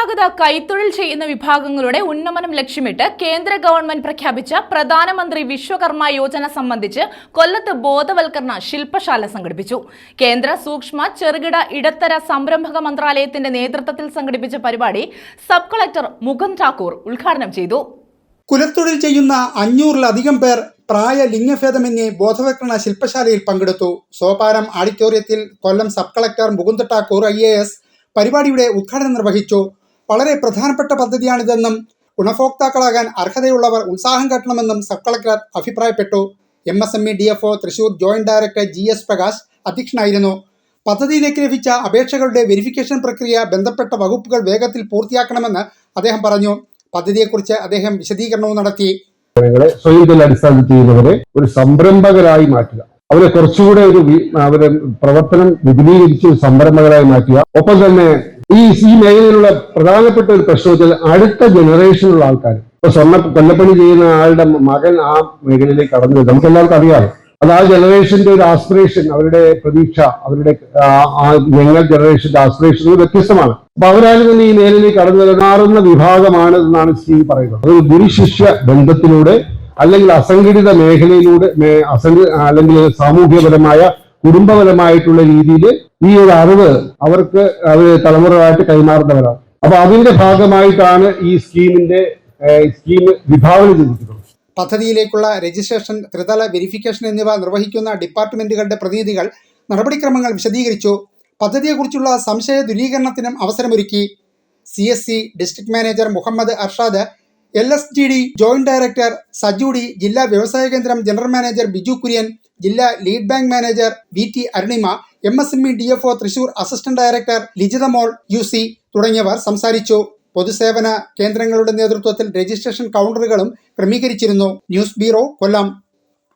പരമ്പരാഗത കൈത്തൊഴിൽ ചെയ്യുന്ന വിഭാഗങ്ങളുടെ ഉന്നമനം ലക്ഷ്യമിട്ട് കേന്ദ്ര ഗവൺമെന്റ് പ്രഖ്യാപിച്ച പ്രധാനമന്ത്രി വിശ്വകർമ്മ യോജന സംബന്ധിച്ച് കൊല്ലത്ത് ബോധവൽക്കരണ ശില്പശാല സംഘടിപ്പിച്ചു. കേന്ദ്ര സൂക്ഷ്മ ചെറുകിട ഇടത്തര സംരംഭക മന്ത്രാലയത്തിന്റെ നേതൃത്വത്തിൽ സംഘടിപ്പിച്ച പരിപാടി സബ് കളക്ടർ മുഖം ഠാക്കൂർ ഉദ്ഘാടനം ചെയ്തു. കുലത്തൊഴിൽ ചെയ്യുന്ന അഞ്ഞൂറിലധികം പേർ പ്രായ ലിംഗഭേദമന്യേ ബോധവൽക്കരണ ശില്പശാലയിൽ പങ്കെടുത്തു. സോപാരം ആഡിറ്റോറിയത്തിൽ Kollam sub collector Mukunda Thakur I പരിപാടിയുടെ ഉദ്ഘാടനം നിർവഹിച്ചു. വളരെ പ്രധാനപ്പെട്ട പദ്ധതിയാണിതെന്നും ഗുണഭോക്താക്കളാകാൻ അർഹതയുള്ളവർ ഉത്സാഹം കാട്ടണമെന്നും സബ് കളക്ടർ അഭിപ്രായപ്പെട്ടു. M S M E D F O Thrissur joint director G S Prakash അധ്യക്ഷനായിരുന്നു. പദ്ധതിയിലേക്ക് ലഭിച്ച അപേക്ഷകളുടെ വെരിഫിക്കേഷൻ പ്രക്രിയ ബന്ധപ്പെട്ട വകുപ്പുകൾ വേഗത്തിൽ പൂർത്തിയാക്കണമെന്ന് അദ്ദേഹം പറഞ്ഞു. പദ്ധതിയെക്കുറിച്ച് അദ്ദേഹം വിശദീകരണവും നടത്തി. സ്വയം ചെയ്യുന്നവരെ ഒരു സംരംഭകരായി മാറ്റുക. അവരെ കുറച്ചുകൂടെ ഒരു അവരെ പ്രവർത്തനം വിപുലീകരിച്ച് സംരംഭകരായി മാറ്റുക. ഒപ്പം തന്നെ ഈ ഈ മേഖലയിലുള്ള പ്രധാനപ്പെട്ട ഒരു പ്രശ്നം വെച്ചാൽ അടുത്ത ജനറേഷനുള്ള ആൾക്കാർ ഇപ്പൊ സ്വർണ കൊല്ലപ്പണി ചെയ്യുന്ന ആളുടെ മകൻ ആ മേഖലയിലേക്ക് കടന്നു. നമുക്ക് എല്ലാവർക്കും അറിയാം. അത് ആ ജനറേഷന്റെ ഒരു ആസ്പിറേഷൻ അവരുടെ പ്രതീക്ഷ അവരുടെ ആ- യങ്ങർ ജനറേഷന്റെ ആസ്പിറേഷൻ വ്യത്യസ്തമാണ്. അപ്പൊ അവരാരും തന്നെ ഈ മേഖലയിലേക്ക് കടന്നു വരാറുന്ന വിഭാഗമാണ് എന്നാണ് സ്റ്റീവ് പറയുന്നത്. അതൊരു ഗുരുശിഷ്യ ബന്ധത്തിലൂടെ അല്ലെങ്കിൽ അസംഘടിത മേഖലയിലൂടെ അല്ലെങ്കിൽ സാമൂഹ്യപരമായ കുടുംബപരമായിട്ടുള്ള രീതിയിൽ ഈ ഒരു അറിവ് അവർക്ക് അവർ തലമുറകളായിട്ട് കൈമാറുന്നവരാണ്. അപ്പൊ അതിന്റെ ഭാഗമായിട്ടാണ് ഈ സ്കീമിന്റെ സ്കീം വിഭാവനം ചെയ്തിട്ടുള്ളത് പദ്ധതിയിലേക്കുള്ള രജിസ്ട്രേഷൻ ത്രിതല വെരിഫിക്കേഷൻ എന്നിവ നിർവഹിക്കുന്ന ഡിപ്പാർട്ട്മെന്റുകളുടെ പ്രതിനിധികൾ നടപടിക്രമങ്ങൾ വിശദീകരിച്ചു. പദ്ധതിയെക്കുറിച്ചുള്ള സംശയ ദുരീകരണത്തിനും അവസരമൊരുക്കി. C S C district manager Muhammad Arshad L S G D joint director Saju D ജില്ലാ വ്യവസായ കേന്ദ്രം ജനറൽ മാനേജർ ബിജു കുര്യൻ ജില്ലാ lead bank manager V T Arunima M S M E D F O Thrissur assistant director Lijitha Mol U C തുടങ്ങിയവർ സംസാരിച്ചു. പൊതുസേവന കേന്ദ്രങ്ങളുടെ നേതൃത്വത്തിൽ registration കൗണ്ടറുകളും ക്രമീകരിച്ചിരുന്നു. News bureau Kollam.